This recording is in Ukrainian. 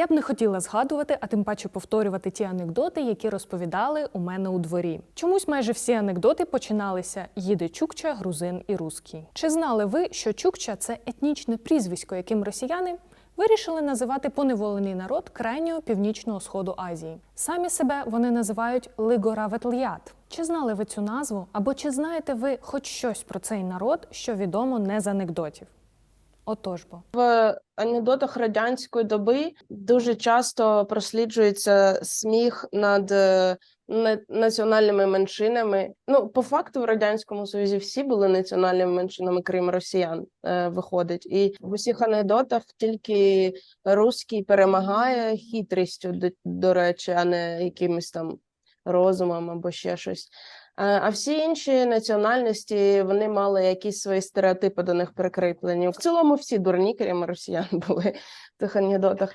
Я б не хотіла згадувати, а тим паче повторювати ті анекдоти, які розповідали у мене у дворі. Чомусь майже всі анекдоти починалися їде Чукча, грузин і русський. Чи знали ви, що Чукча це етнічне прізвисько, яким росіяни вирішили називати поневолений народ крайнього північного сходу Азії? Самі себе вони називають Лигораветл'ят. Чи знали ви цю назву? Або чи знаєте ви хоч щось про цей народ, що відомо не з анекдотів? Отож бо. В анекдотах радянської доби дуже часто просліджується сміх над е, національними меншинами. Ну, по факту, в радянському союзі всі були національними меншинами, крім росіян, е, виходить. І в усіх анекдотах тільки русський перемагає хитрістю, до, до речі, а не якимось там розумом або ще щось. Е, А всі інші національності вони мали якісь свої стереотипи до них прикріплені. В цілому всі дурні, крім росіян, були в тих анекдотах.